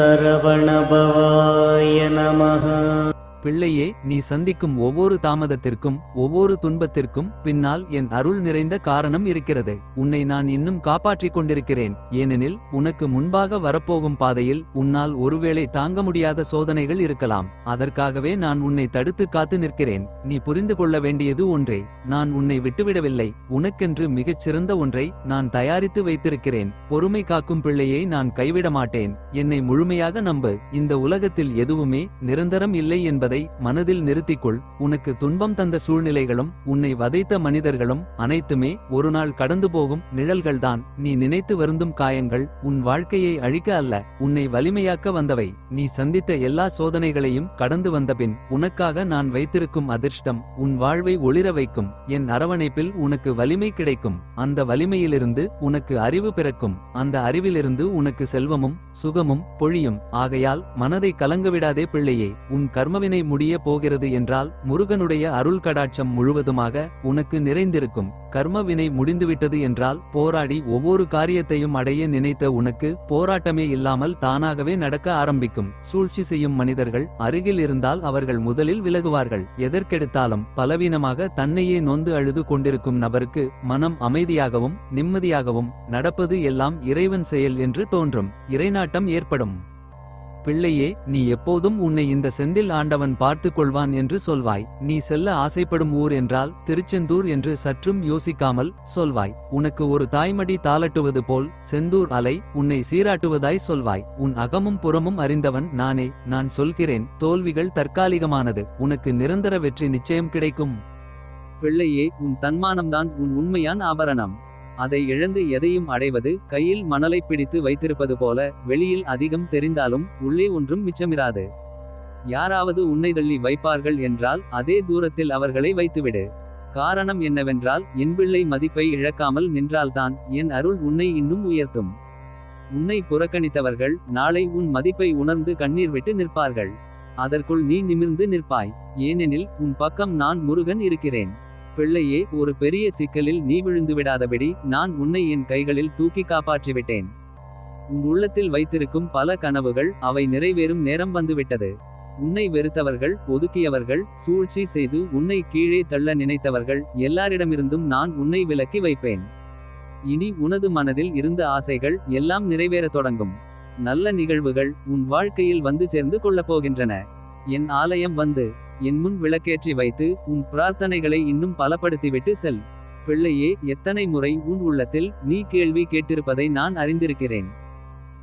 சரவணபவாய நமः பிள்ளையே நீ சந்திக்கும் ஒவ்வொரு தாமதத்திற்கும் ஒவ்வொரு துன்பத்திற்கும் பின்னால் என் அருள் நிறைந்த காரணம் இருக்கிறது. உன்னை நான் இன்னும் காப்பாற்றிக் கொண்டிருக்கிறேன். ஏனெனில் உனக்கு முன்பாக வரப்போகும் பாதையில் உன்னால் ஒருவேளை தாங்க முடியாத சோதனைகள் இருக்கலாம். அதற்காகவே நான் உன்னை தடுத்து காத்து நிற்கிறேன். நீ புரிந்து கொள்ள வேண்டியது ஒன்றே. நான் உன்னை விட்டுவிடவில்லை. உனக்கென்று மிகச் சிறந்த ஒன்றை நான் தயாரித்து வைத்திருக்கிறேன். பொறுமை காக்கும் பிள்ளையை நான் கைவிட மாட்டேன் என்னை முழுமையாக நம்பு. இந்த உலகத்தில் எதுவுமே நிரந்தரம் இல்லை என்பதை என்பதை மனதில் நிறுத்திக்கொள். உனக்கு துன்பம் தந்த சூழ்நிலைகளும் உன்னை வதைத்த மனிதர்களும் அனைத்துமே ஒருநாள் கடந்து போகும் நிழல்கள்தான். நீ நினைத்து வருந்தும் காயங்கள் உன் வாழ்க்கையை அழிக்க அல்ல உன்னை வலிமையாக்க வந்தவை. நீ சந்தித்த எல்லா சோதனைகளையும் கடந்து வந்தபின் உனக்காக நான் வைத்திருக்கும் அதிர்ஷ்டம் உன் வாழ்வை ஒளிர வைக்கும். என் அரவணைப்பில் உனக்கு வலிமை கிடைக்கும். அந்த வலிமையிலிருந்து உனக்கு அறிவு பிறக்கும். அந்த அறிவிலிருந்து உனக்கு செல்வமும் சுகமும் பொழியும். ஆகையால் மனதை கலங்கவிடாதே பிள்ளையே உன் கர்மவினை முடிய போகிறது என்றால் முருகனுடைய அருள் கடாட்சம் முழுவதுமாக உனக்கு நிறைந்திருக்கும். கர்ம வினை முடிந்துவிட்டது என்றால் போராடி ஒவ்வொரு காரியத்தையும் அடைய நினைத்த உனக்கு போராட்டமே இல்லாமல் தானாகவே நடக்க ஆரம்பிக்கும். சூழ்ச்சி செய்யும் மனிதர்கள் அருகில் இருந்தால் அவர்கள் முதலில் விலகுவார்கள். எதற்கெடுத்தாலும் பலவீனமாக தன்னையே நொந்து அழுது கொண்டிருக்கும் நபருக்கு மனம் அமைதியாகவும் நிம்மதியாகவும் நடப்பது எல்லாம் இறைவன் செயல் என்று தோன்றும். இறைநாட்டம் ஏற்படும். பிள்ளையே நீ எப்போதும் உன்னை இந்த செந்தில் ஆண்டவன் பார்த்து கொள்வான் என்று சொல்வாய். நீ செல்ல ஆசைப்படும் ஊர் என்றால் திருச்செந்தூர் என்று சற்றும் யோசிக்காமல் சொல்வாய். உனக்கு ஒரு தாய்மடி தாளட்டுவது போல் செந்தூர் அலை உன்னை சீராட்டுவதாய் சொல்வாய். உன் அகமும் புறமும் அறிந்தவன் நானே நான் சொல்கிறேன் தோல்விகள் தற்காலிகமானது உனக்கு நிரந்தர வெற்றி நிச்சயம் கிடைக்கும். பிள்ளையே உன் தன்மானம்தான் உன் உண்மையான ஆபரணம். அதை இழந்து எதையும் அடைவது கையில் மணலை பிடித்து வைத்திருப்பது போல வெளியில் அதிகம் தெரிந்தாலும் உள்ளே ஒன்றும் மிச்சமிராது. யாராவது உன்னை தள்ளி வைப்பார்கள் என்றால் அதே தூரத்தில் அவர்களை வைத்துவிடு. காரணம் என்னவென்றால் இன்பிள்ளை மதிப்பை இழக்காமல் நின்றால்தான் என் அருள் உன்னை இன்னும் உயர்த்தும். உன்னை புறக்கணித்தவர்கள் நாளை உன் மதிப்பை உணர்ந்து கண்ணீர் விட்டு நிற்பார்கள். அதற்குள் நீ நிமிர்ந்து நிற்பாய். ஏனெனில் உன் பக்கம் நான் முருகன் இருக்கிறேன். பிள்ளையே ஒரு பெரிய சிக்கலில் நீ விழுந்து விடாதபடி நான் உன்னை என் கைகளில் தூக்கி காப்பாற்றிவிட்டேன். உன் உள்ளத்தில் வைத்திருக்கும் பல கனவுகள் அவை நிறைவேறும் நேரம் வந்துவிட்டது. உன்னை வெறுத்தவர்கள் ஒதுக்கியவர்கள் சூழ்ச்சி செய்து உன்னை கீழே தள்ள நினைத்தவர்கள் எல்லாரிடமிருந்தும் நான் உன்னை விலக்கி வைப்பேன். இனி உனது மனதில் இருந்த ஆசைகள் எல்லாம் நிறைவேறத் தொடங்கும். நல்ல நிகழ்வுகள் உன் வாழ்க்கையில் வந்து சேர்ந்து கொள்ளப் போகின்றன. என் ஆலயம் வந்து என் முன் விளக்கேற்றி வைத்து உன் பிரார்த்தனைகளை இன்னும் பலப்படுத்திவிட்டு செல். பிள்ளையே எத்தனை முறை உன் உள்ளத்தில் நீ கேள்வி கேட்டிருப்பதை நான் அறிந்திருக்கிறேன்.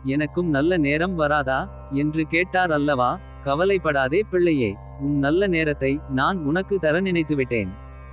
எனக்கும் நல்ல நேரம் வராதா? என்று கேட்டார் அல்லவா? கவலைப்படாதே பிள்ளையே உன் நல்ல நேரத்தை நான் உனக்கு தர நினைத்துவிட்டேன்.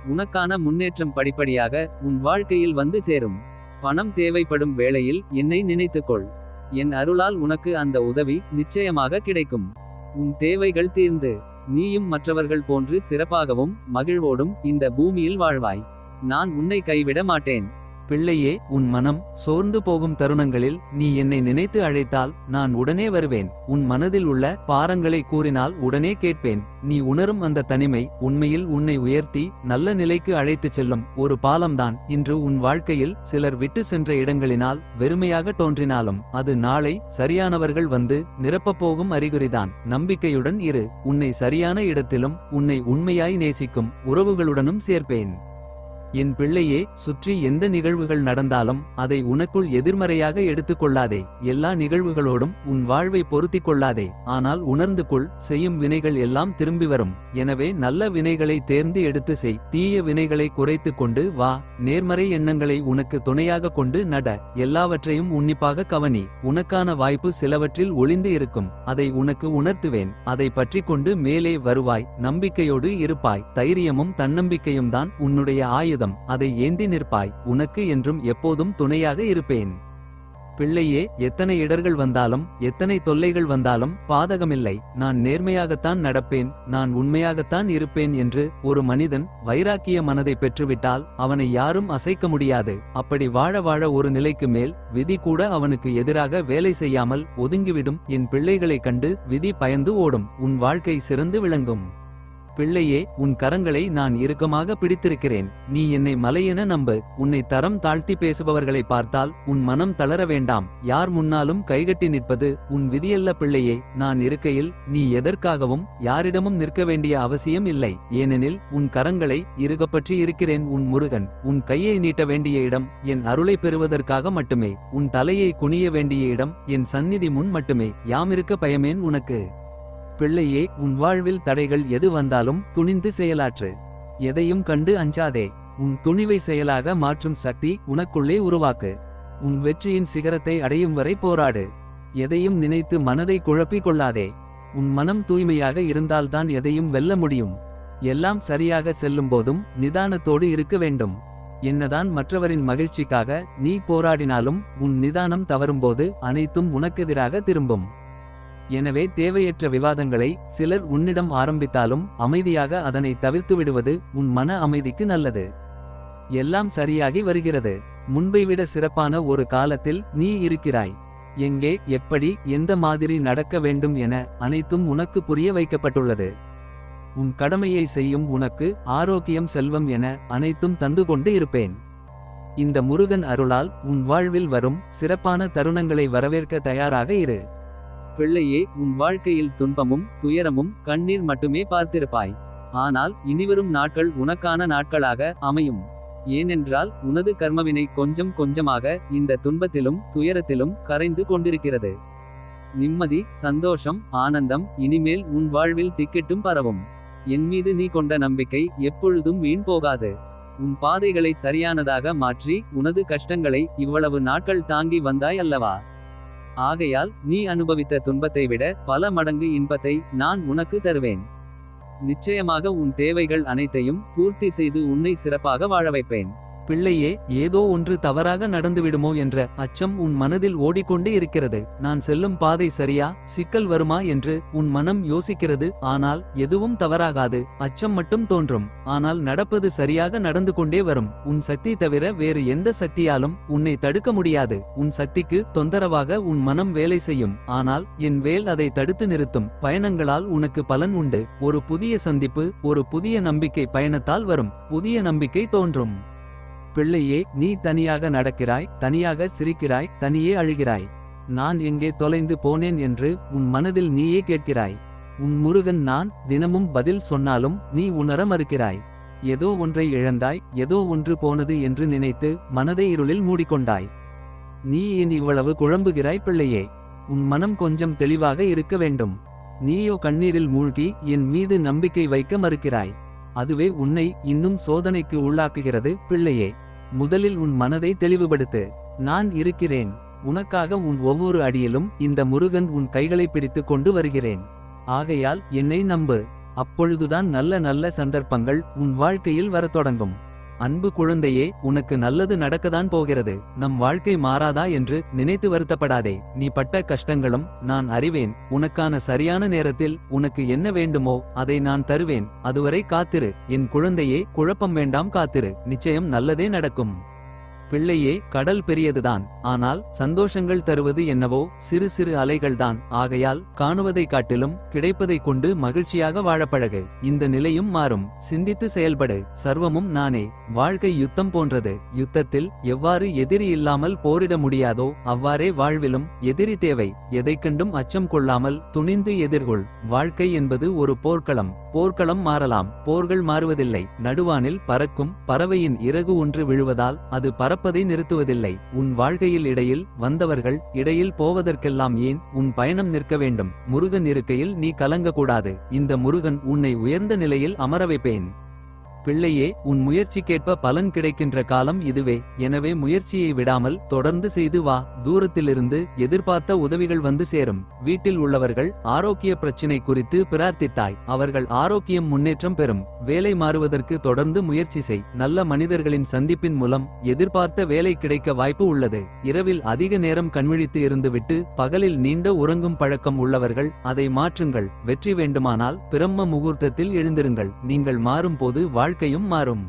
உனக்கான முன்னேற்றம் படிப்படியாக உன் வாழ்க்கையில் வந்து சேரும். பணம் தேவைப்படும் வேளையில் என்னை நினைத்துக்கொள். என் அருளால் உனக்கு அந்த உதவி நிச்சயமாக கிடைக்கும். உன் தேவைகள் தீர்ந்து. நீயும் மற்றவர்கள் போன்று சிறப்பாகவும் மகிழ்வோடும் இந்த பூமியில் வாழ்வாய். நான் உன்னை கைவிட மாட்டேன். பிள்ளையே உன் மனம் சோர்ந்து போகும் தருணங்களில் நீ என்னை நினைத்து அழைத்தால் நான் உடனே வருவேன். உன் மனதில் உள்ள பாரங்களை கூறினால் உடனே கேட்பேன். நீ உணரும் அந்த தனிமை உண்மையில் உன்னை உயர்த்தி நல்ல நிலைக்கு அழைத்துச் செல்லும் ஒரு பாலம்தான். இன்று உன் வாழ்க்கையில் சிலர் விட்டு சென்ற இடங்களினால் வெறுமையாக தோன்றினாலும் அது நாளை சரியானவர்கள் வந்து நிரப்பப் போகும் அறிகுறிதான். நம்பிக்கையுடன் இரு உன்னை சரியான இடத்திலும் உன்னை உண்மையாய் நேசிக்கும் உறவுகளுடனும் சேர்ப்பேன். என் பிள்ளையே சுற்றி எந்த நிகழ்வுகள் நடந்தாலும் அதை உனக்குள் எதிர்மறையாக எடுத்துக் கொள்ளாதே. எல்லா நிகழ்வுகளோடும் உன் வாழ்வை பொருத்திக் கொள்ளாதே. ஆனால் உணர்ந்து கொள் செய்யும் வினைகள் எல்லாம் திரும்பி வரும். எனவே நல்ல வினைகளை தேர்ந்து எடுத்து செய். தீய வினைகளை குறைத்துக் கொண்டு வா. நேர்மறை எண்ணங்களை உனக்கு துணையாக கொண்டு நட. எல்லாவற்றையும் உன்னிப்பாக கவனி. உனக்கான வாய்ப்பு சிலவற்றில் ஒளிந்து இருக்கும். அதை உனக்கு உணர்த்துவேன். அதை பற்றி கொண்டு மேலே வருவாய். நம்பிக்கையோடு இருப்பாய். தைரியமும் தன்னம்பிக்கையும் தான் உன்னுடைய ஆயுதம். அதை ஏந்தி நிற்பாய். உனக்கு என்றும் எப்போதும் துணையாக இருப்பேன். பிள்ளையே எத்தனை இடர்கள் வந்தாலும் எத்தனை தொல்லைகள் வந்தாலும் பாதகமில்லை. நான் நேர்மையாகத்தான் நடப்பேன். நான் உண்மையாகத்தான் இருப்பேன் என்று ஒரு மனிதன் வைராக்கிய மனதை பெற்றுவிட்டால் அவனை யாரும் அசைக்க முடியாது. அப்படி வாழ வாழ ஒரு நிலைக்கு மேல் விதி கூட அவனுக்கு எதிராக வேலை செய்யாமல் ஒதுங்கிவிடும். என் பிள்ளைகளைக் கண்டு விதி பயந்து ஓடும். உன் வாழ்க்கை சிறந்து விளங்கும். பிள்ளையே உன் கரங்களை நான் இறுக்கமாக பிடித்திருக்கிறேன். நீ என்னை மலையென நம்பு. உன்னை தரம் தாழ்த்தி பேசுபவர்களை பார்த்தால் உன் மனம் தளர வேண்டாம். யார் முன்னாலும் கைகட்டி நிற்பது உன் விதியல்ல பிள்ளையே. நான் இருக்கையில் நீ எதற்காகவும் யாரிடமும் நிற்க வேண்டிய அவசியம் இல்லை. ஏனெனில் உன் கரங்களை இறுகப்பற்றி இருக்கிறேன் உன் முருகன். உன் கையை நீட்ட வேண்டிய இடம் என் அருளை பெறுவதற்காக மட்டுமே. உன் தலையை குனிய வேண்டிய இடம் என் சந்நிதி முன் மட்டுமே. யாமிருக்க பயமேன் உனக்கு. பிள்ளையே உன் வாழ்வில் தடைகள் எது வந்தாலும் துணிந்து செயலாற்று. எதையும் கண்டு அஞ்சாதே உன் துணிவை செயலாக மாற்றும் சக்தி உனக்குள்ளே உருவாக்கு. உன் வெற்றியின் சிகரத்தை அடையும் வரை போராடு. எதையும் நினைத்து மனதை குழப்பிக் கொள்ளாதே. உன் மனம் தூய்மையாக இருந்தால்தான் எதையும் வெல்ல முடியும். எல்லாம் சரியாக செல்லும் போதும் நிதானத்தோடு இருக்க வேண்டும். என்னதான் மற்றவரின் மகிழ்ச்சிக்காக நீ போராடினாலும் உன் நிதானம் தவறும்போது அனைத்தும் உனக்கெதிராக திரும்பும். எனவே தேவையற்ற விவாதங்களை சிலர் உன்னிடம் ஆரம்பித்தாலும் அமைதியாக அதனை தவிர்த்து விடுவது உன் மன அமைதிக்கு நல்லது. எல்லாம் சரியாகி வருகிறது. முன்பை விட சிறப்பான ஒரு காலத்தில் நீ இருக்கிறாய். எங்கே எப்படி எந்த மாதிரி நடக்க வேண்டும் என அனைத்தும் உனக்கு புரிய வைக்கப்பட்டுள்ளது. உன் கடமையை செய்யும் உனக்கு ஆரோக்கியம் செல்வம் என அனைத்தும் தந்து கொண்டு இருப்பேன். இந்த முருகன் அருளால் உன் வாழ்வில் வரும் சிறப்பான தருணங்களை வரவேற்க தயாராக இரு. பிள்ளையே உன் வாழ்க்கையில் துன்பமும் துயரமும் கண்ணீர் மட்டுமே பார்த்திருப்பாய். ஆனால் இனிவரும் நாட்கள் உனக்கான நாட்களாக அமையும். ஏனென்றால் உனது கர்மவினை கொஞ்சம் கொஞ்சமாக இந்த துன்பத்திலும் துயரத்திலும் கரைந்து கொண்டிருக்கிறது. நிம்மதி சந்தோஷம் ஆனந்தம் இனிமேல் உன் வாழ்வில் திக்கெட்டும் பரவும். என் மீது நீ கொண்ட நம்பிக்கை எப்பொழுதும் வீண் போகாது. உன் பாதைகளை சரியானதாக மாற்றி உனது கஷ்டங்களை இவ்வளவு நாட்கள் தாங்கி வந்தாய் அல்லவா? ஆகையால் நீ அனுபவித்த துன்பத்தை விட பல மடங்கு இன்பத்தை நான் உனக்கு தருவேன். நிச்சயமாக உன் தேவைகள் அனைத்தையும் பூர்த்தி செய்து உன்னை சிறப்பாக வாழ வைப்பேன். பிள்ளையே ஏதோ ஒன்று தவறாக நடந்துவிடுமோ என்ற அச்சம் உன் மனதில் ஓடிக்கொண்டு இருக்கிறது. நான் செல்லும் பாதை சரியா? சிக்கல் வருமா என்று உன் மனம் யோசிக்கிறது. ஆனால் எதுவும் தவறாகாது. அச்சம் மட்டும் தோன்றும். ஆனால் நடப்பது சரியாக நடந்து கொண்டே வரும். உன் சக்தி தவிர வேறு எந்த சக்தியாலும் உன்னை தடுக்க முடியாது. உன் சக்திக்கு தொந்தரவாக உன் மனம் வேலை செய்யும். ஆனால் என் வேல் அதை தடுத்து நிறுத்தும். பயணங்களால் உனக்கு பலன் உண்டு. ஒரு புதிய சந்திப்பு ஒரு புதிய நம்பிக்கை பயணத்தால் வரும். புதிய நம்பிக்கை தோன்றும். பிள்ளையே நீ தனியாக நடக்கிறாய் தனியாக சிரிக்கிறாய் தனியே அழுகிறாய். நான் எங்கே தொலைந்து போனேன் என்று உன் மனதில் நீயே கேட்கிறாய். உன் முருகன் நான் தினமும் பதில் சொன்னாலும் நீ உணர மறுக்கிறாய். ஏதோ ஒன்றை இழந்தாய் ஏதோ ஒன்று போனது என்று நினைத்து மனதை இருளில் மூடிக்கொண்டாய். நீ ஏன் இவ்வளவு குழம்புகிறாய் பிள்ளையே. உன் மனம் கொஞ்சம் தெளிவாக இருக்க வேண்டும். நீயோ கண்ணீரில் மூழ்கி என் மீது நம்பிக்கை வைக்க மறுக்கிறாய். அதுவே உன்னை இன்னும் சோதனைக்கு உள்ளாக்குகிறது பிள்ளையே. முதலில் உன் மனதை தெளிவுபடுத்து. நான் இருக்கிறேன். உனக்காக உன் ஒவ்வொரு அடியிலும் இந்த முருகன் உன் கைகளை பிடித்து கொண்டு வருகிறேன். ஆகையால் என்னை நம்பு. அப்பொழுதுதான் நல்ல நல்ல சந்தர்ப்பங்கள் உன் வாழ்க்கையில் வரத் தொடங்கும். அன்பு குழந்தையே உனக்கு நல்லது நடக்கதான் போகிறது. நம் வாழ்க்கை மாறாதா என்று நினைத்து வருத்தப்படாதே. நீ பட்ட கஷ்டங்களும் நான் அறிவேன். உனக்கான சரியான நேரத்தில் உனக்கு என்ன வேண்டுமோ அதை நான் தருவேன். அதுவரை காத்திரு. என் குழந்தையே குழப்பம் வேண்டாம் காத்திரு. நிச்சயம் நல்லதே நடக்கும். பிள்ளையே கடல் பெரியதுதான். ஆனால் சந்தோஷங்கள் தருவது என்னவோ சிறு சிறு அலைகள்தான். ஆகையால் காணுவதை காட்டிலும் கிடைப்பதை கொண்டு மகிழ்ச்சியாக வாழப்பழகு. இந்த நிலையும் மாறும். சிந்தித்து செயல்படு. சர்வமும் நானே. வாழ்க்கை யுத்தம் போன்றது. யுத்தத்தில் எவ்வாறு எதிரி இல்லாமல் போரிட முடியாதோ அவ்வாறே வாழ்விலும் எதிரி தேவை. எதை கண்டும் அச்சம் கொள்ளாமல் துணிந்து எதிர்கொள். வாழ்க்கை என்பது ஒரு போர்க்களம். போர்க்களம் மாறலாம். போர்கள் மாறுவதில்லை. நடுவானில் பறக்கும் பறவையின் இறகு ஒன்று விழுவதால் அது நிற்பதை நிறுத்துவதில்லை. உன் வாழ்க்கையில் இடையில் வந்தவர்கள் இடையில் போவதற்கெல்லாம் ஏன் உன் பயணம் நிற்க வேண்டும்? முருகன் இருக்கையில் நீ கலங்கக்கூடாது. இந்த முருகன் உன்னை உயர்ந்த நிலையில் அமர வைப்பேன். பிள்ளையே உன் முயற்சிக்கேற்ப பலன் கிடைக்கின்ற காலம் இதுவே. எனவே முயற்சியை விடாமல் தொடர்ந்து செய்து வா. தூரத்திலிருந்து எதிர்பார்த்த உதவிகள் வந்து சேரும். வீட்டில் உள்ளவர்கள் ஆரோக்கிய பிரச்சினை குறித்து பிரார்த்தித்தாய். அவர்கள் ஆரோக்கியம் முன்னேற்றம் பெறும். வேலை மாறுவதற்கு தொடர்ந்து முயற்சி செய். நல்ல மனிதர்களின் சந்திப்பின் மூலம் எதிர்பார்த்த வேலை கிடைக்க வாய்ப்பு உள்ளது. இரவில் அதிக நேரம் கண்விழித்து இருந்துவிட்டு பகலில் நீண்ட உறங்கும் பழக்கம் உள்ளவர்கள் அதை மாற்றுங்கள். வெற்றி வேண்டுமானால் பிரம்ம முகூர்த்தத்தில் எழுந்திருங்கள். நீங்கள் மாறும் போது வாழ் வாழ்க்கையும் மாறும்.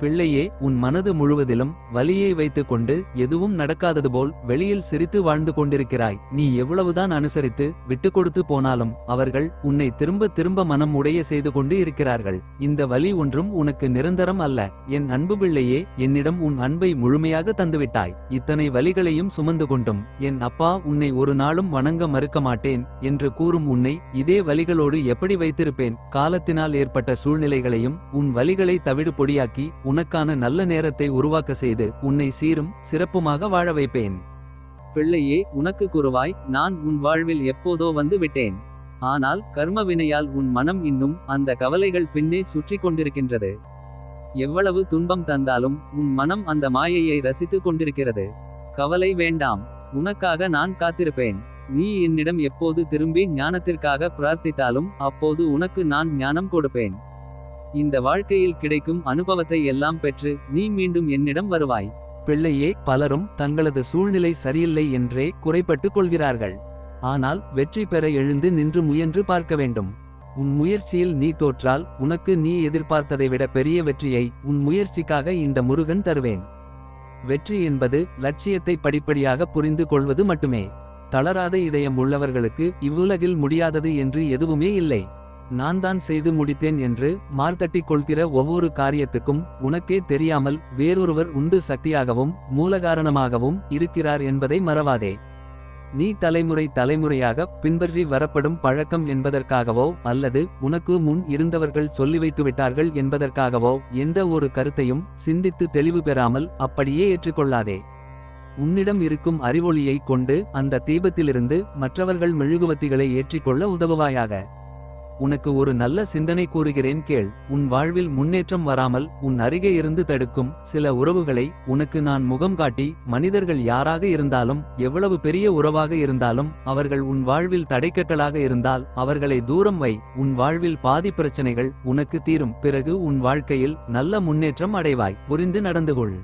பிள்ளையே உன் மனது முழுவதிலும் வலியை வைத்துக்கொண்டு எதுவும் நடக்காதது போல் வெளியில் சிரித்து வாழ்ந்து கொண்டிருக்கிறாய். நீ எவ்வளவுதான் அனுசரித்து விட்டு கொடுத்து போனாலும் அவர்கள் உன்னை திரும்ப திரும்ப மனம் உடைய செய்து கொண்டு இருக்கிறார்கள். இந்த வலி ஒன்றும் உனக்கு நிரந்தரம் அல்ல. என் அன்பு பிள்ளையே என்னிடம் உன் அன்பை முழுமையாக தந்துவிட்டாய். இத்தனை வலிகளையும் சுமந்து கொண்டும் என் அப்பா உன்னை ஒரு நாளும் வணங்க மறுக்க மாட்டேன் என்று கூறும் உன்னை இதே வலிகளோடு எப்படி வைத்திருப்பேன்? காலத்தினால் ஏற்பட்ட சூழ்நிலைகளையும் உன் வலிகளை தவிடு பொடியாக்கி உனக்கான நல்ல நேரத்தை உருவாக்க செய்து உன்னை சீரும் சிறப்புமாக வாழ வைப்பேன். பிள்ளையே உனக்கு குருவாய் நான் உன் வாழ்வில் எப்போதோ வந்து விட்டேன். ஆனால் கர்ம வினையால் உன் மனம் இன்னும் அந்த கவலைகள் பின்னே சுற்றி கொண்டிருக்கின்றது. எவ்வளவு துன்பம் தந்தாலும் உன் மனம் அந்த மாயையை ரசித்துக் கொண்டிருக்கிறது. கவலை வேண்டாம் உனக்காக நான் காத்திருப்பேன். நீ என்னிடம் எப்போது திரும்பி ஞானத்திற்காக பிரார்த்தித்தாலும் அப்போது உனக்கு நான் ஞானம் கொடுப்பேன். இந்த வாழ்க்கையில் கிடைக்கும் அனுபவத்தை எல்லாம் பெற்று நீ மீண்டும் என்னிடம் வருவாய். பிள்ளையே பலரும் தங்களது சூழ்நிலை சரியில்லை என்றே குறைபட்டு கொள்கிறார்கள். ஆனால் வெற்றி பெற எழுந்து நின்று முயன்று பார்க்க வேண்டும். உன் முயற்சியில் நீ தோற்றால் உனக்கு நீ எதிர்பார்த்ததை விட பெரிய வெற்றியை உன் முயற்சிக்காக இந்த முருகன் தருவேன். வெற்றி என்பது லட்சியத்தை படிப்படியாக புரிந்து கொள்வது மட்டுமே. தளராத இதயம் உள்ளவர்களுக்கு இவ்வுலகில் முடியாதது என்று எதுவுமே இல்லை. நான் தான் செய்து முடித்தேன் என்று மார்த்தட்டிக் கொள்கிற ஒவ்வொரு காரியத்துக்கும் உனக்கே தெரியாமல் வேறொருவர் உந்து சக்தியாகவும் மூலகாரணமாகவும் இருக்கிறார் என்பதை மறவாதே. நீ தலைமுறை தலைமுறையாக பின்பற்றி வரப்படும் பழக்கம் என்பதற்காகவோ அல்லது உனக்கு முன் இருந்தவர்கள் சொல்லி வைத்துவிட்டார்கள் என்பதற்காகவோ எந்த ஒரு கருத்தையும் சிந்தித்து தெளிவு பெறாமல் அப்படியே ஏற்றுக்கொள்ளாதே. உன்னிடம் இருக்கும் அறிவொளியைக் கொண்டு அந்த தீபத்திலிருந்து மற்றவர்கள் மெழுகுவத்திகளை ஏற்றிக்கொள்ள உதவுவாயாக. உனக்கு ஒரு நல்ல சிந்தனை கூறுகிறேன் கேள். உன் வாழ்வில் முன்னேற்றம் வராமல் உன் அருகே இருந்து தடுக்கும் சில உறவுகளை உனக்கு நான் முகம் காட்டி மனிதர்கள் யாராக இருந்தாலும் எவ்வளவு பெரிய உறவாக இருந்தாலும் அவர்கள் உன் வாழ்வில் தடைக்கட்டலாக இருந்தால் அவர்களை தூரம் வை. உன் வாழ்வில் பாதி பிரச்சனைகள் உனக்கு தீரும். பிறகு உன் வாழ்க்கையில் நல்ல முன்னேற்றம் அடைவாய். புரிந்து நடந்து கொள்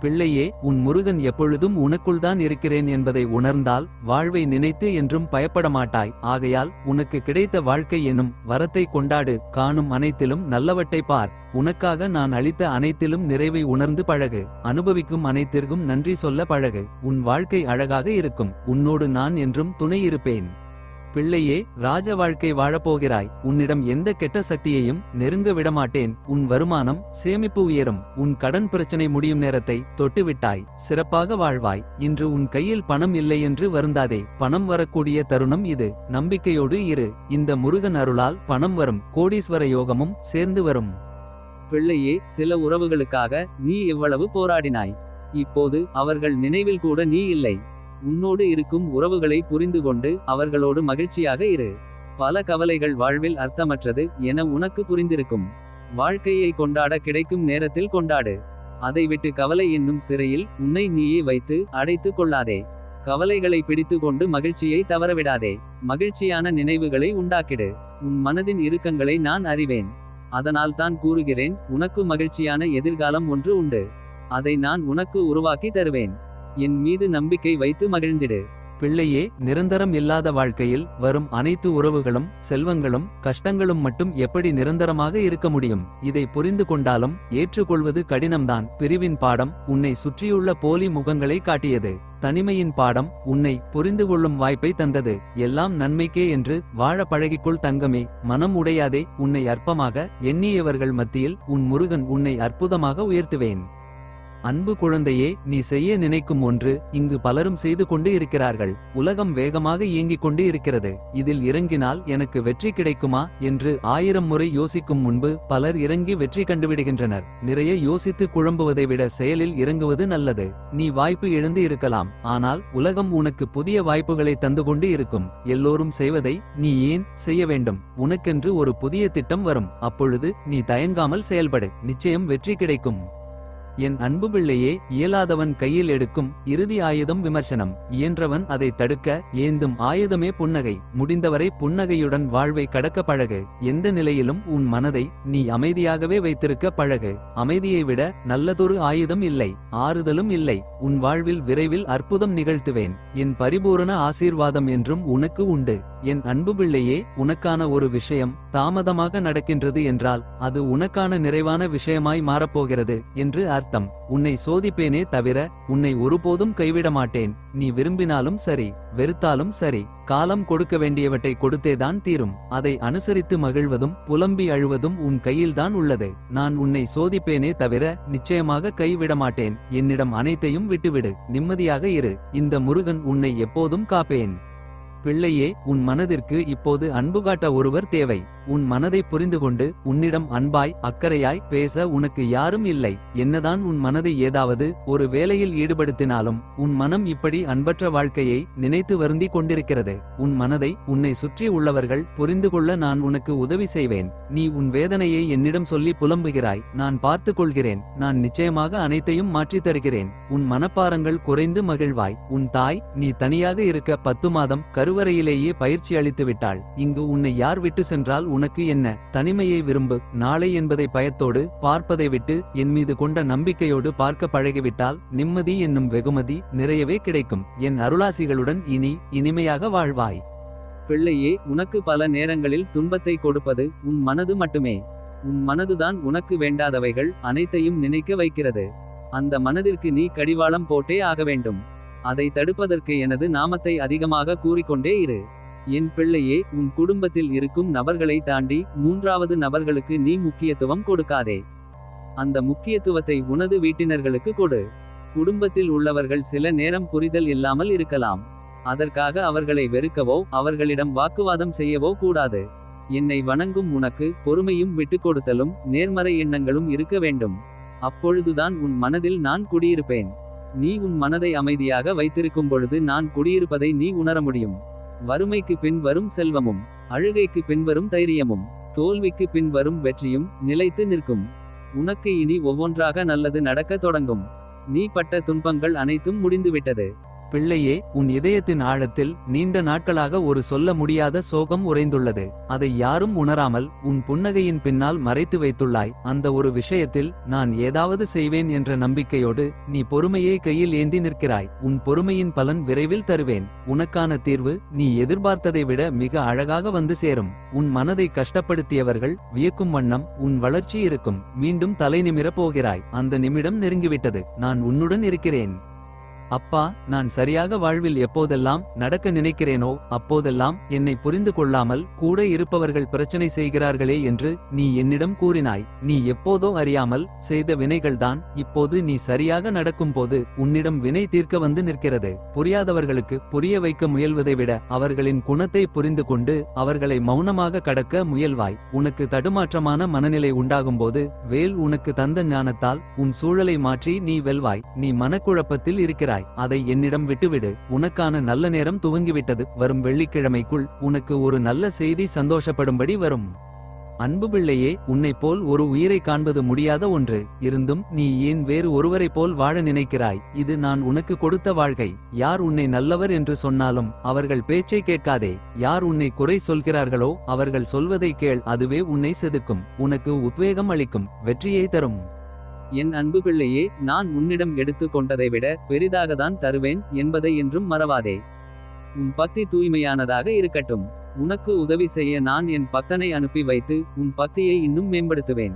பிள்ளையே உன் முருகன் எப்பொழுதும் உனக்குள்தான் இருக்கிறேன் என்பதை உணர்ந்தால் வாழ்வை நினைத்து என்றும் பயப்பட மாட்டாய் ஆகையால் உனக்கு கிடைத்த வாழ்க்கை எனும் வரத்தை கொண்டாடு. காணும் அனைத்திலும் நல்லவற்றை பார். உனக்காக நான் அளித்த அனைத்திலும் நிறைவை உணர்ந்து பழகு. அனுபவிக்கும் அனைத்திற்கும் நன்றி சொல்ல பழகு. உன் வாழ்க்கை அழகாக இருக்கும். உன்னோடு நான் என்றும் துணை இருப்பேன். பிள்ளையே ராஜ வாழ்க்கை வாழப்போகிறாய். உன்னிடம் எந்த கெட்ட சக்தியையும் நெருங்க விடமாட்டேன். உன் வருமானம் சேமிப்பு உயரும். உன் கடன் பிரச்சனை முடியும் நேரத்தை தொட்டுவிட்டாய். சிறப்பாக வாழ்வாய். இன்று உன் கையில் பணம் இல்லை என்று வருந்தாதே. பணம் வரக்கூடிய தருணம் இது. நம்பிக்கையோடு இரு. இந்த முருகன் அருளால் பணம் வரும். கோடீஸ்வர யோகமும் சேர்ந்து வரும். பிள்ளையே சில உறவுகளுக்காக நீ எவ்வளவு போராடினாய். இப்போது அவர்கள் நினைவில் கூட நீ இல்லை. உன்னோடு இருக்கும் உறவுகளை புரிந்து கொண்டு அவர்களோடு மகிழ்ச்சியாக இரு. பல கவலைகள் வாழ்வில் அர்த்தமற்றது என உனக்கு புரிந்திருக்கும். வாழ்க்கையை கொண்டாட கிடைக்கும் நேரத்தில் கொண்டாடு. அதை விட்டு கவலை என்னும் சிறையில் உன்னை நீயே வைத்து அடைத்து கொள்ளாதே. கவலைகளை பிடித்து கொண்டு மகிழ்ச்சியை தவறவிடாதே. மகிழ்ச்சியான நினைவுகளை உண்டாக்கிடு. உன் மனதின் இறுக்கங்களை நான் அறிவேன். அதனால் தான் கூறுகிறேன் உனக்கு மகிழ்ச்சியான எதிர்காலம் ஒன்று உண்டு. அதை நான் உனக்கு உருவாக்கி தருவேன். என் மீது நம்பிக்கை வைத்து மகிழ்ந்திடு. பிள்ளையே நிரந்தரம் இல்லாத வாழ்க்கையில் வரும் அனைத்து உறவுகளும் செல்வங்களும் கஷ்டங்களும் மட்டும் எப்படி நிரந்தரமாக இருக்க முடியும்? இதை புரிந்து கொண்டாலும் ஏற்றுக்கொள்வது கடினம்தான். பிரிவின் பாடம் உன்னை சுற்றியுள்ள போலி முகங்களை காட்டியது. தனிமையின் பாடம் உன்னை புரிந்து கொள்ளும் வாய்ப்பை தந்தது. எல்லாம் நன்மைக்கே என்று வாழ பழகிக்கொள் தங்கமே. மனம் உடையாதே உன்னை அற்பமாக எண்ணியவர்கள் மத்தியில் உன் முருகன் உன்னை அற்புதமாக உயர்த்துவேன். அன்பு குழந்தையே நீ செய்ய நினைக்கும் ஒன்று இங்கு பலரும் செய்து கொண்டு இருக்கிறார்கள். உலகம் வேகமாக இயங்கிக் கொண்டு இருக்கிறது. இதில் இறங்கினால் எனக்கு வெற்றி கிடைக்குமா என்று ஆயிரம் முறை யோசிக்கும் முன்பு பலர் இறங்கி வெற்றி கண்டுவிடுகின்றனர். நிறைய யோசித்து குழம்புவதை விட செயலில் இறங்குவது நல்லது. நீ வாய்ப்பு எழுந்து இருக்கலாம். ஆனால் உலகம் உனக்கு புதிய வாய்ப்புகளை தந்து கொண்டு இருக்கும். எல்லோரும் செய்வதை நீ ஏன் செய்ய வேண்டும்? உனக்கென்று ஒரு புதிய திட்டம் வரும். அப்பொழுது நீ தயங்காமல் செயல்படு. நிச்சயம் வெற்றி கிடைக்கும். என் அன்பு பிள்ளையே இயலாதவன் கையில் எடுக்கும் இறுதி ஆயுதம் விமர்சனம். இயன்றவன் அதை தடுக்க ஏந்தும் ஆயுதமே புன்னகை. முடிந்தவரை புன்னகையுடன் வாழ்வை கடக்க பழகு. எந்த நிலையிலும் உன் மனதை நீ அமைதியாகவே வைத்திருக்க பழகு. அமைதியை விட நல்லதொரு ஆயுதம் இல்லை ஆறுதலும் இல்லை. உன் வாழ்வில் விரைவில் அற்புதம் நிகழ்த்துவேன். என் பரிபூரண ஆசீர்வாதம் என்றும் உனக்கு உண்டு. என் அன்பு பிள்ளையே உனக்கான ஒரு விஷயம் தாமதமாக நடக்கின்றது என்றால் அது உனக்கான நிறைவான விஷயமாய் மாறப்போகிறது என்று அர்த்தம். உன்னை சோதிப்பேனே தவிர உன்னை ஒருபோதும் கைவிட மாட்டேன். நீ விரும்பினாலும் சரி வெறுத்தாலும் சரி காலம் கொடுக்க வேண்டியவற்றை கொடுத்தேதான் தீரும். அதை அனுசரித்து மகிழ்வதும் புலம்பி அழுவதும் உன் கையில்தான் உள்ளது. நான் உன்னை சோதிப்பேனே தவிர நிச்சயமாக கைவிட மாட்டேன். என்னிடம் அனைத்தையும் விட்டுவிடு. நிம்மதியாக இரு. இந்த முருகன் உன்னை எப்போதும் காப்பேன். பிள்ளையே உன் மனதிற்கு இப்போது அன்பு காட்ட ஒருவர் தேவை. உன் மனதை புரிந்து கொண்டு உன்னிடம் அன்பாய் அக்கறையாய் பேச உனக்கு யாரும் இல்லை. என்னதான் உன் மனதை ஏதாவது ஒரு வேலையில் ஈடுபடுத்தினாலும் உன் மனம் இப்படி அன்பற்ற வாழ்க்கையை நினைத்து வருந்தி கொண்டிருக்கிறது. உன் மனதை உன்னை சுற்றி உள்ளவர்கள் புரிந்து கொள்ள நான் உனக்கு உதவி செய்வேன். நீ உன் வேதனையை என்னிடம் சொல்லி புலம்புகிறாய். நான் பார்த்து கொள்கிறேன். நான் நிச்சயமாக அனைத்தையும் மாற்றித் தருகிறேன். உன் மனப்பாரங்கள் குறைந்து மகிழ்வாய். உன் தாய் நீ தனியாக இருக்க பத்து மாதம் கரு கருவறையிலேயே பயிற்சி அளித்து விட்டாள். இங்கு உன்னை யார் விட்டு சென்றால் உனக்கு என்ன? தனிமையை விரும்பு. நாளை என்பதை பயத்தோடு பார்ப்பதை விட்டு என் மீது கொண்ட நம்பிக்கையோடு பார்க்க பழகிவிட்டால் நிம்மதி என்னும் வெகுமதி நிறையவே கிடைக்கும். என் அருளாசிகளுடன் இனி இனிமையாக வாழ்வாய். பிள்ளையே உனக்கு பல நேரங்களில் துன்பத்தை கொடுப்பது உன் மனது மட்டுமே. உன் மனதுதான் உனக்கு வேண்டாதவைகள் அனைத்தையும் நினைக்க வைக்கிறது. அந்த மனதிற்கு நீ கடிவாளம் போட்டே ஆக வேண்டும். அதை தடுப்பதற்கு எனது நாமத்தை அதிகமாக கூறிக்கொண்டே இரு. என் பிள்ளையே உன் குடும்பத்தில் இருக்கும் நபர்களை தாண்டி மூன்றாவது நபர்களுக்கு நீ முக்கியத்துவம் கொடுக்காதே. அந்த முக்கியத்துவத்தை உனது வீட்டினர்களுக்கு கொடு. குடும்பத்தில் உள்ளவர்கள் சில நேரம் புரிதல் இல்லாமல் இருக்கலாம். அதற்காக அவர்களை வெறுக்கவோ அவர்களிடம் வாக்குவாதம் செய்யவோ கூடாது. என்னை வணங்கும் உனக்கு பொறுமையும் விட்டு கொடுத்தலும் நேர்மறை எண்ணங்களும் இருக்க வேண்டும். அப்பொழுதுதான் உன் மனதில் நான் குடியிருப்பேன். நீ உன் மனதை அமைதியாக வைத்திருக்கும் பொழுது நான் குடியிருப்பதை நீ உணர முடியும். வறுமைக்கு பின் வரும் செல்வமும் அழுகைக்கு பின் வரும் தைரியமும் தோல்விக்கு பின் வரும் வெற்றியும் நிலைத்து நிற்கும். உனக்கு இனி ஒவ்வொன்றாக நல்லது நடக்கத் தொடங்கும். நீ பட்ட துன்பங்கள் அனைத்தும் முடிந்துவிட்டது. பிள்ளையே உன் இதயத்தின் ஆழத்தில் நீண்ட நாட்களாக ஒரு சொல்ல முடியாத சோகம் உறைந்துள்ளது. அதை யாரும் உணராமல் உன் புன்னகையின் பின்னால் மறைத்து வைத்துள்ளாய். அந்த ஒரு விஷயத்தில் நான் ஏதாவது செய்வேன் என்ற நம்பிக்கையோடு நீ பொறுமையை கையில் ஏந்தி நிற்கிறாய். உன் பொறுமையின் பலன் விரைவில் தருவேன். உனக்கான தீர்வு நீ எதிர்பார்த்ததை விட மிக அழகாக வந்து சேரும். உன் மனதை கஷ்டப்படுத்தியவர்கள் வியக்கும் வண்ணம் உன் வளர்ச்சி இருக்கும். மீண்டும் தலை நிமிரப் போகிறாய். அந்த நிமிடம் நெருங்கிவிட்டது. நான் உன்னுடன் இருக்கிறேன். அப்பா நான் சரியாக வாழ்வில் எப்போதெல்லாம் நடக்க நினைக்கிறேனோ அப்போதெல்லாம் என்னை புரிந்து கொள்ளாமல் கூட இருப்பவர்கள் பிரச்சனை செய்கிறார்களே என்று நீ என்னிடம் கூறினாய். நீ எப்போதோ அறியாமல் செய்த வினைகள்தான் இப்போது நீ சரியாக நடக்கும்போது உன்னிடம் வினை தீர்க்க வந்து நிற்கிறது. புரியாதவர்களுக்கு புரிய வைக்க முயல்வதை விட அவர்களின் குணத்தை புரிந்து கொண்டு அவர்களை மௌனமாக கடக்க முயல்வாய். உனக்கு தடுமாற்றமான மனநிலை உண்டாகும்போது வேல் உனக்கு தந்த ஞானத்தால் உன் சூழலை மாற்றி நீ வெல்வாய். நீ மனக்குழப்பத்தில் இருக்கிறாய். இருக்கிறாய் அதை என்னிடம் விட்டுவிடு. உனக்கான நல்ல நேரம் துவங்கிவிட்டது. வரும் வெள்ளிக்கிழமைக்குள் உனக்கு ஒரு நல்ல செய்தி சந்தோஷப்படும்படி வரும். அன்பு பிள்ளையே உன்னைப் போல் ஒரு உயிரை காண்பது முடியாத ஒன்று. இருந்தும் நீ ஏன் வேறு ஒருவரைப் போல் வாழ நினைக்கிறாய்? இது நான் உனக்கு கொடுத்த வாழ்க்கை. யார் உன்னை நல்லவர் என்று சொன்னாலும் அவர்கள் பேச்சை கேட்காதே. யார் உன்னை குறை சொல்கிறார்களோ அவர்கள் சொல்வதை கேள். அதுவே உன்னை செதுக்கும். உனக்கு உத்வேகம் அளிக்கும். வெற்றியை தரும். என் அன்பு பிள்ளையே நான் உன்னிடம் எடுத்து கொண்டதை விட பெரிதாகத்தான் தருவேன் என்பதை என்றும் மறவாதே. உன் பக்தி தூய்மையானதாக இருக்கட்டும். உனக்கு உதவி செய்ய நான் என் பக்தனை அனுப்பி வைத்து உன் பக்தியை இன்னும் மேம்படுத்துவேன்.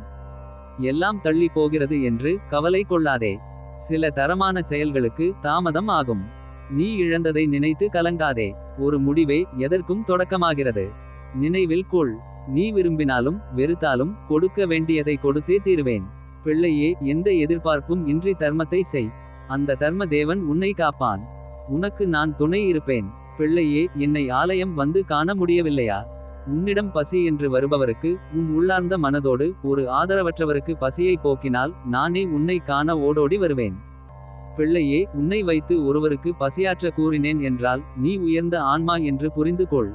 எல்லாம் தள்ளி போகிறது என்று கவலை கொள்ளாதே. சில தரமான செயல்களுக்கு தாமதம் ஆகும். நீ இழந்ததை நினைத்து கலங்காதே. ஒரு முடிவே எதற்கும் தொடக்கமாகிறது. நினைவில் கொள். நீ விரும்பினாலும் வெறுத்தாலும் கொடுக்க வேண்டியதை கொடுத்தே தீருவேன். பிள்ளையே எந்த எதிர்பார்ப்பும் இன்றி தர்மத்தை செய். அந்த தர்ம தேவன் உன்னை காப்பான். உனக்கு நான் துணை இருப்பேன். பிள்ளையே என்னை ஆலயம் வந்து காண முடியவில்லையா? உன்னிடம் பசி என்று வருபவருக்கு உன் உள்ளார்ந்த மனதோடு ஒரு ஆதரவற்றவருக்கு பசியை போக்கினால் நானே உன்னை காண ஓடோடி வருவேன். பிள்ளையே உன்னை வைத்து ஒருவருக்கு பசியாற்ற கூறினேன் என்றால் நீ உயர்ந்த ஆன்மா என்று புரிந்து கொள்.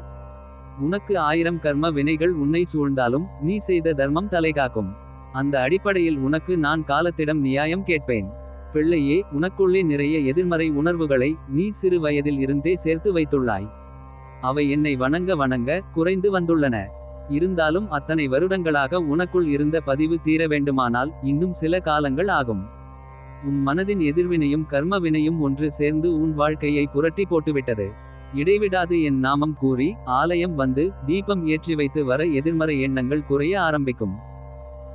உனக்கு ஆயிரம் கர்ம வினைகள் உன்னை சூழ்ந்தாலும் நீ செய்த தர்மம் தலைகாக்கும். அந்த அடிப்படையில் உனக்கு நான் காலத்திடம் நியாயம் கேட்பேன். பிள்ளையே உனக்குள்ளே நிறைய எதிர்மறை உணர்வுகளை நீ சிறு வயதில் இருந்தே சேர்த்து வைத்துள்ளாய். அவை என்னை வணங்க வணங்க குறைந்து வந்துள்ளன. இருந்தாலும் அத்தனை வருடங்களாக உனக்குள் இருந்த பதிவு தீர வேண்டுமானால் இன்னும் சில காலங்கள் ஆகும். உன் மனதின் எதிர்வினையும் கர்ம வினையும் ஒன்று சேர்ந்து உன் வாழ்க்கையை புரட்டி போட்டுவிட்டது. இடைவிடாது என் நாமம் கூறி ஆலயம் வந்து தீபம் ஏற்றி வைத்து வர எதிர்மறை எண்ணங்கள் குறைய ஆரம்பிக்கும்.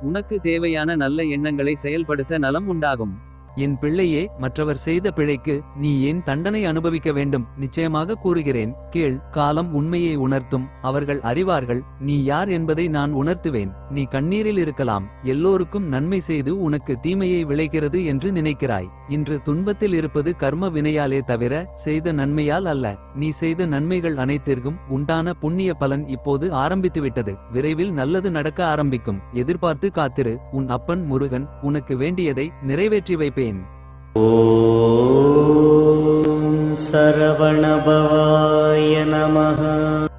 உனக்கு தேவையான நல்ல எண்ணங்களை செயல்படுத்த நலம் உண்டாகும். என் பிள்ளையே மற்றவர் செய்த பிழைக்கு நீ ஏன் தண்டனை அனுபவிக்க வேண்டும்? நிச்சயமாக கூறுகிறேன். கேள் காலம் உண்மையை உணர்த்தும். அவர்கள் அறிவார்கள் நீ யார் என்பதை நான் உணர்த்துவேன். நீ கண்ணீரில் இருக்கலாம். எல்லோருக்கும் நன்மை செய்து உனக்கு தீமையை விளைகிறது என்று நினைக்கிறாய். இன்று துன்பத்தில் இருப்பது கர்ம வினையாலே தவிர செய்த நன்மையால் அல்ல. நீ செய்த நன்மைகள் அனைத்திற்கும் உண்டான புண்ணிய பலன் இப்போது ஆரம்பித்துவிட்டது. விரைவில் நல்லது நடக்க ஆரம்பிக்கும். எதிர்பார்த்து காத்திரு. உன் அப்பன் முருகன் உனக்கு வேண்டியதை நிறைவேற்றி வைப்பேன். सरवणभवाय नमः।